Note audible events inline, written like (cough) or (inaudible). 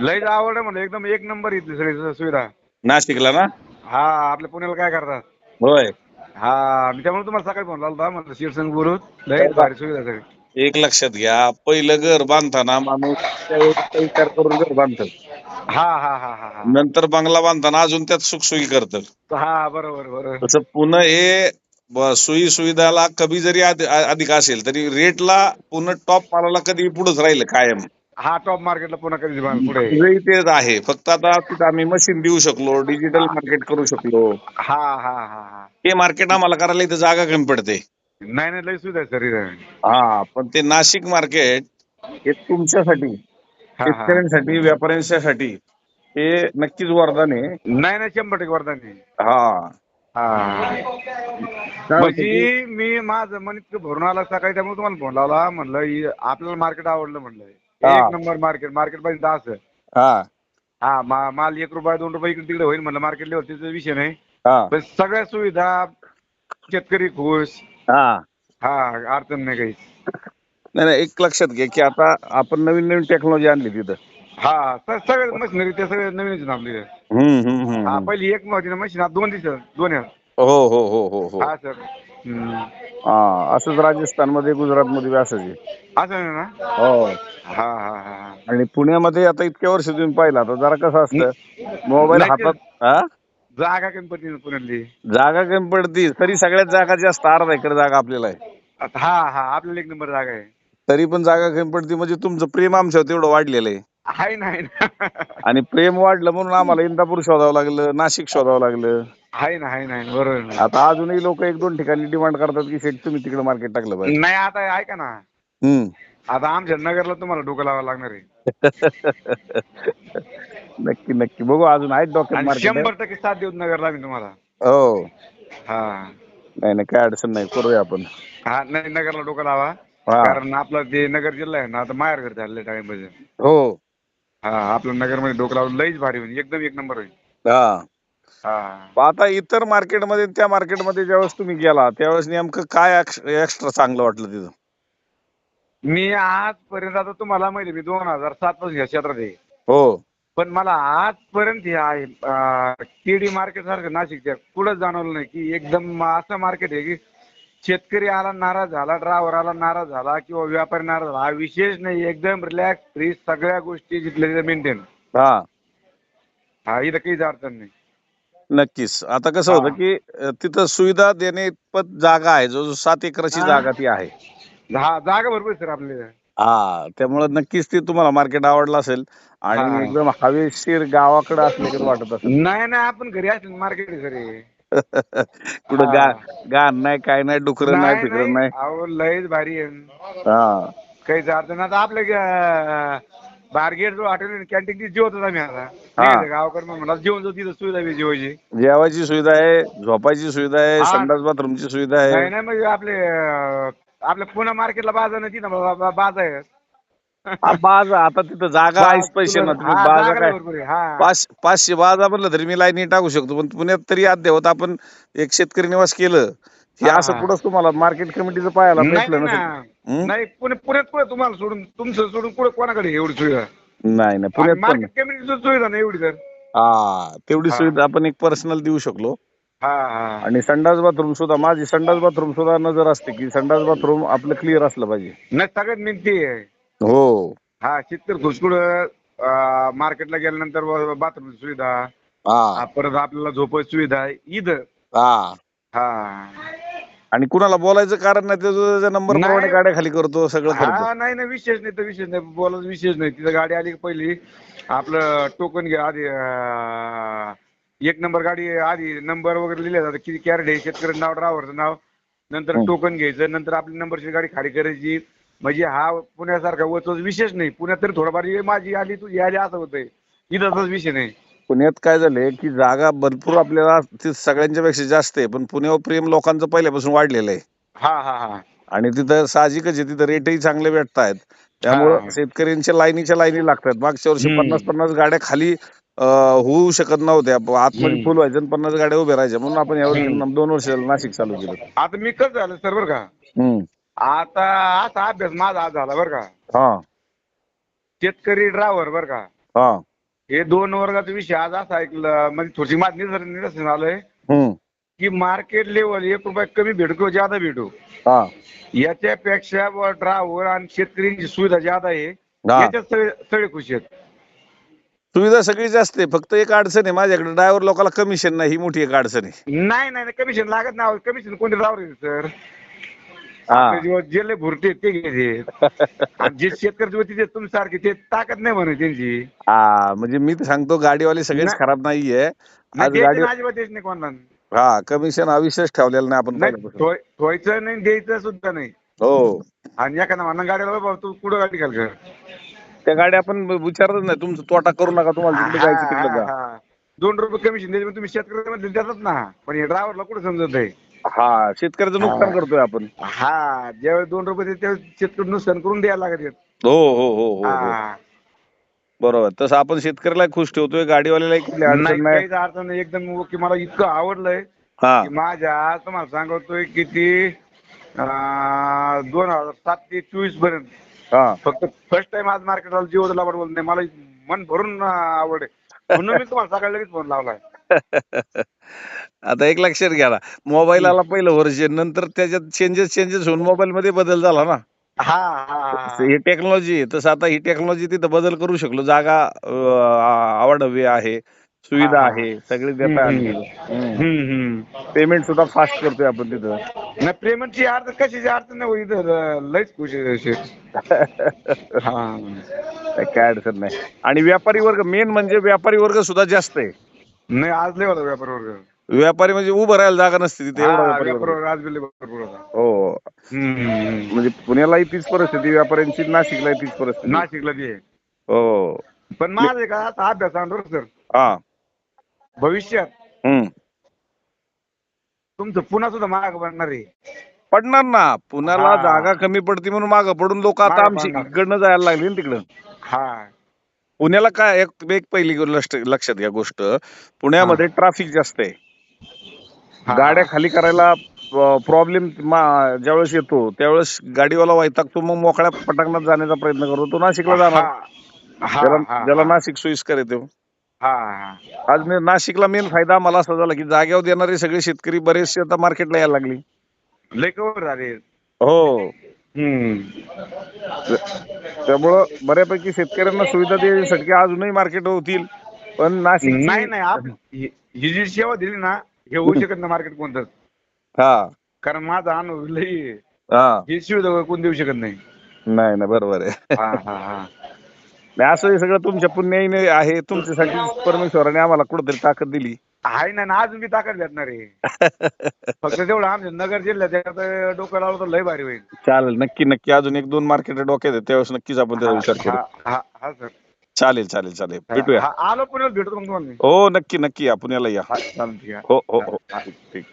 लयच आवड म्हणलं. एकदम एक नंबर इथली सगळी सुविधा. नाशिकला ना? हा आपल्या पुण्याला काय करतात? होय. हा मी त्यामुळे तुम्हाला सकाळी फोन लावला होता म्हणलं शिरसंग गुरु लय भारी सुविधा सगळी. एक लक्षात घ्या पहिलं घर बांधताना माणूस त्यावेळेस काही विचार करून घर बांधत. हा हा हा हा हा. नंतर बंगला बांधताना अजून त्यात सुखसोयी करतं हा बरोबर बरोबर. तसं पुणे हे ब- सोयी सुविधाला कमी जरी आध- आ- अधिक असेल तरी रेटला पुणे टॉप मालाला कधी पुढेच राहिलं कायम. हा टॉप मार्केटला पुन्हा कधी पुढे तेच आहे. फक्त आता तिथं आम्ही मशीन देऊ शकलो डिजिटल मार्केट करू शकलो. हा हा हा हा. हे मार्केट आम्हाला करायला इथं जागा कमी पडते. नाही नाही लय सुविधा आहे सर इथं. हा पण ते नाशिक मार्केट हे तुमच्यासाठी हा, हा. शेतकऱ्यांसाठी व्यापाऱ्यांसाठी हे नक्कीच वरदान आहे. नाही नाही शंभर टक्के वर्धन आहे. हा. हा. म्हणजे मी माझं मन इतकं भरून आला सकाळी त्यामुळे तुम्हाला फोन लावला म्हणलं आपल्याला मार्केट आवडलं म्हणलं. एक नंबर मार्केट मार्केट पाहिजे असं. हा. हा मा- माल एक रुपया दोन रुपये इकडे तिकडे होईल म्हणलं. मार्केट लेवल त्याचा विषय नाही. हा. पण सगळ्या सुविधा शेतकरी खुश. हा. हा अडचण नाही काही. नाही नाही एक लक्षात घ्या की आता आपण नवीन नवीन टेक्नॉलॉजी आणली तिथं. हा स- सगळे मशिनरी ते सगळे नवीनच ना आपली. हम्म हम्म हम्म हा हम्म. पहिली एक मशीन आता दोन दिवस दोन आहेत. हो हो हो हो हो. हा सर. हम्म. हा असंच राजस्थानमध्ये गुजरात मध्ये असंच आहे. असं आहे ना? हो. हा हा हा हा. आणि पुण्यामध्ये आता इतक्या वर्ष तुम्ही पाहिला तर जरा कसं असतं मोबाईल नाही हातात हा? जागा कमी पडते ना पुण्यातली. जागा कमी पडती तरी सगळ्यात जागा जास्त अर्धा एकर जागा आपल्याला आहे. आता हा हा आपल्याला एक नंबर जागा आहे. तरी पण जागा कमी पडती म्हणजे तुमचं प्रेम आमच्यावर तेवढं वाढलेलं आहे. आहे नाही ना. आणि प्रेम वाढलं म्हणून आम्हाला इंदापूर शोधावं लागलं नाशिक शोधावं लागलं. आहे ना आहे ना बरोबर आहे. आता अजूनही लोक एक दोन ठिकाणी डिमांड करतात की शेठ तुम्ही तिकडे मार्केट टाकलं पाहिजे. नाही आता ऐका ना. हम्म. आता आमच्या नगरला तुम्हाला डोकं लावावं लागणार आहे. (laughs) नक्की नक्की. बघू अजून आहेत डॉक्टर आणि मार्केट शंभर टक्के साथ देऊ नगरला आम्ही तुम्हाला. हो. हा. नाही नाही काय अडचण नाही. करूया आपण. हा नाही नगरला डोकं लावा. हा. कारण आपला ते नगर जिल्हा आहे ना आता माहेर घर झालेलं टाइममध्ये हो. हा आपलं नगरमध्ये डोकं लावून लईच भारी होईल. एकदम एक नंबर होईल. हा. आता इतर मार्केटमध्ये त्या मार्केटमध्ये ज्यावेळेस तुम्ही गेला त्यावेळेस नेमकं काय एक्स्ट्रा चांगलं वाटलं तिथं? मी आजपर्यंत आता तुम्हाला माहिती मी दोन हजार सात पासून या क्षेत्रात आहे. हो. पण मला आजपर्यंत हे आहे केडी मार्केट सारखं नाशिकच्या कुठंच जाणवलं नाही की एकदम असं मार्केट आहे की शेतकरी आला नाराज झाला ड्रायव्हर आला नाराज झाला किंवा व्यापारी नाराज झाला. हा विशेष नाही एकदम रिलॅक्स फ्री सगळ्या गोष्टी जिथल्या तिथे मेंटेन हा. हा इथं काहीच अडचण नाही. नक्कीच. आता कसं हा. होतं की अं, तिथं सुविधा देणे इतपत जागा आहे जो जो सात एकराची हा. जागा ती आहे. हा जागा भरपूर आहे सर आपल्या हा त्यामुळे नक्कीच ते तुम्हाला मार्केट आवडलं असेल आणि हा. एकदम हवेशीर गावाकडे असल्याकडे वाटत असेल. नाही नाही आपण घरी असले मार्केट आहे सर (laughs) कुठं हा. गाण नाही काय नाही डुकरं नाही फिकरं नाही. अहो लयच भारी आहे. हा. काहीच अडचण आता आपल्या बारगेट जो हॉटेल कॅन्टीन ती जेवतच आम्ही आता नाही गावाकडे म्हणा जेवण जो तिथं सुविधा बी जेवायची जेवायची सुविधा आहे झोपायची सुविधा आहे हा. संडास बाथरूमची सुविधा आहे नाही नाही म्हणजे आपले अं, आपल्या पुणे मार्केटला बाजार नाही तिथं बा- बा- बाजार आहे हा, बाज आता तिथं जागा आहेच पैसे ना तुम्ही हा, बाजा जागा काय भरपूर आहे, हा. पाच पाचशे बाजा म्हणलं तरी मी लाईनी टाकू शकतो पण पुण्यात तरी अद्यावत आपण एक शेतकरी निवास केलं हे हा, असं हा. पुढंच तुम्हाला मार्केट कमिटीचं पाहायला नाही भेटलं नसेल ना. हं? नाही पुणे पुण्यात पुढे तुम्हाला सोडून तुमचं सोडून पुढे कोणाकडे एवढी सुविधा? नाही नाही पुण्यात पण मार्केट कमिटीची सुविधा नाही एवढी तर. हा तेवढी. सुविधा आपण एक पर्सनल देऊ शकलो. हा हा. आणि संडास बाथरूम सुद्धा माझी संडास बाथरूम सुद्धा नजर असते की संडास बाथरूम आपलं क्लिअर असलं पाहिजे. नाही सगळ्यात मेन ते आहे. हो. हा शेतकरी घुसकुड मार्केटला गेल्यानंतर बाथरूम सुविधा हा परत आपल्याला झोपायची सुविधा इथं. हा. हा. आणि कुणाला बोलायचं कारण नाही त्याचा नंबर नाही. प्रमाणे गाड्या खाली करतो सगळं करतो. हा नाही नाही विशेष नाही तर विशेष नाही बोलायचं विशेष नाही. तिथं गाडी आली की पहिली आपलं टोकन घ्या आधी अं, एक नंबर गाडी आधी नंबर वगैरे लिहिले जातात किती कॅरेट आहे शेतकरी नाव ड्रायव्हरचं नाव नंतर. टोकन घ्यायचं नंतर आपली नंबरची गाडी खाली करायची. म्हणजे हा पुण्यासारखा वचोच विशेष नाही. पुण्यात तरी थोडंफार ये माझी आली तुझी आली असं होतंय. इथं तसंच विषय नाही. पुण्यात काय झालंय की जागा भरपूर आपल्याला ती सगळ्यांच्या पेक्षा जास्त आहे पण पुण्यावर प्रेम लोकांचं पहिल्यापासून वाढलेलं आहे. हा हा हा. आणि तिथं साहजिकच आहे तिथं रेटही चांगले भेटत आहेत त्यामुळं. शेतकऱ्यांच्या लाईनीच्या लाईनी लागतात. मागच्या वर्षी. पन्नास पन्नास गाड्या खाली अं, होऊ शकत नव्हत्या. आतमध्ये. फुल व्हायचं आणि पन्नास गाड्या उभ्या राहायच्या. म्हणून आपण यावर्षी. दोन वर्ष झालं नाशिक चालू केलं. आता मी कसं झालं सर बरं का? हम्म. आता असा अभ्यास माझा आज झाला बरं का? हा. शेतकरी ड्रायव्हर बरं का? हा. हे दोन वर्गाचा विषय आज असा ऐकलं म्हणजे थोडी माझी निदर्- निदर्शन आलंय हम्म. की मार्केट लेवल एक रुपये कमी भेटू किंवा जादा भेटू. हा. याच्यापेक्षा ड्रायव्हर आणि शेतकऱ्यांची सुविधा ज्यादा आहे. हा. याच्यात सगळे सगळे खुश आहेत. सुविधा सगळी जास्त आहे फक्त एक अडचण आहे माझ्याकडे ड्रायव्हर लोकांना कमिशन नाही ही मोठी एक अडचण आहे. नाही नाही कमिशन लागत नाही कमिशन कोणते ड्रायव्हर सर जे लय भुरटे ते घ्यायचे. (laughs) आणि जे शेतकरी होते ते तुमच्यासारखे ते ताकद नाही म्हणे त्यांची. हा म्हणजे मी तर सांगतो गाडीवाले सगळेच. खराब नाहीये. नाही आज गाडी नाही अजिबात द्यायचं नाही कोणाला. हा कमिशन हा विशेष ठेवलेला नाही आपण नाही पहिल्यापासून. ठोय- ठोयचं नाही द्यायचं सुद्धा नाही. हो. आणि एखादा म्हणा गाडीला बाबा तू कुठं गाडी घाल कर त्या गाडी आपण विचारत नाही तुमचं तोटा करू नका तुम्हाला जिकडे जायचं तिकडे जा. हा, हा. दोन रुपये कमिशन द्यायचे पण तुम्ही शेतकऱ्यामध्ये देतात ना. पण हे ड्रायव्हरला कुठे समजत आहे? हा शेतकऱ्याचं नुकसान. करतोय आपण. हा ज्यावेळेस दोन रुपये देते त्यावेळेस शेतकरी नुकसान करून द्यायला लागत. हो हो हो हो हो. बरोबर. तसं आपण शेतकऱ्याला खुश ठेवतोय गाडीवाल्याला कुठली नाही अडचण नाही अडचण नाही. एकदम ओके. मला इतकं आवडलंय हा. की माझ्या तुम्हाला सांगतोय किती दोन हजार सात ते चोवीसपर्यंत. हा. फक्त फर्स्ट टाइम आज मार्केटला जिओ लावड बोलत नाही मला मन भरून अं, आवड आहे म्हणून मी तुम्हाला सकाळी लगेच फोन लावलाय. आता एक लक्षात घ्या ना. मोबाईल आला पहिलं वर्जन नंतर त्याच्यात चेंजेस चेंजेस होऊन मोबाईल मध्ये बदल झाला ना. हा हा, हा. ही टेक्नॉलॉजी तसं आता ही टेक्नॉलॉजी तिथं बदल करू शकलो. जागा आवडवी आहे सुविधा. आहे सगळी देता हम्म, हम्म, हम्म. पेमेंट सुद्धा फास्ट करतोय आपण तिथं. नाही पेमेंटची अडचण कशाची अडचण नाही हो इथं लयच खुश आहे. (laughs) हा. काय अडचण नाही. आणि व्यापारी वर्ग मेन म्हणजे व्यापारी वर्ग सुद्धा जास्त आहे. नाही आज लय होता व्यापार वर्ग व्यापारी म्हणजे उभं राहायला जागा नसते तिथे एवढा हा, व्यापारी व्यापार वर्ग. वर्ग आज भरपूर होता. हो. हम्म. म्हणजे पुण्यालाही तीच परिस्थिती व्यापाऱ्यांची नाशिकलाही तीच परिस्थिती. नाशिकला आहे. हो. पण माझं का आता अभ्यास बरं सर. हा. भविष्यात हम्म. तुमचं पुन्हा सुद्धा महाग बनणार आहे. पडणार ना. पुण्याला हा. जागा कमी पडती म्हणून मागं पडून लोक आता मागं आमची पडणार. इकडनं जायला लागली ना तिकडं. हा. पुण्याला काय एक एक पहिली गोष्ट लक्षात घ्या गोष्ट पुण्यामध्ये ट्रॅफिक जास्त आहे. गाड्या खाली करायला प्रॉब्लेम ज्यावेळेस येतो त्यावेळेस गाडीवाला वैतागतो मग मोकळ्या पटांगणात जाण्याचा प्रयत्न करतो तो नाशिकला जाणार ज्याला. नाशिक सोयीस्कर येतो. आज मी नाशिकला मेन फायदा आम्हाला असा झाला की जागेवर देणारे सगळे शेतकरी बरेचसे आता मार्केटला यायला लागले हो. त्यामुळं बऱ्यापैकी शेतकऱ्यांना सुविधा देण्यासाठी अजूनही मार्केट होतील. पण नाशिक नाही नाही आप- ही ही जी सेवा दिली ना हे होऊ शकत नाही मार्केट कोणतं. हा. कारण माझा अनुभव लई. हा. ही सुविधा कोण देऊ शकत नाही. नाही ना बरोबर आहे. हा हा हा. नाही, असं हे सगळं तुमच्या पुण्याईने आहे. तुमच्यासाठी परमेश्वराने आम्हाला कुठेतरी ताकद दिली. आहे ना ना अजून बी ताकद भेटणार आहे. (laughs) फक्त तेवढं आमच्या नगर जिल्ह्यात डोकं लावलं तर लय भारी होईल. चालेल नक्की नक्की. अजून एक दोन मार्केट डोक्यात आहे त्यावेळेस नक्कीच आपण त्याचा विचार करू. हा हा हा सर. चालेल चालेल चालेल. भेटूया. हा, आलो पुण्याला भेटतो मग तुम्हाला मी. हो नक्की नक्की. या पुण्याला या. हा चालेल ठीक आहे. हो हो हो. ठीक ठीक.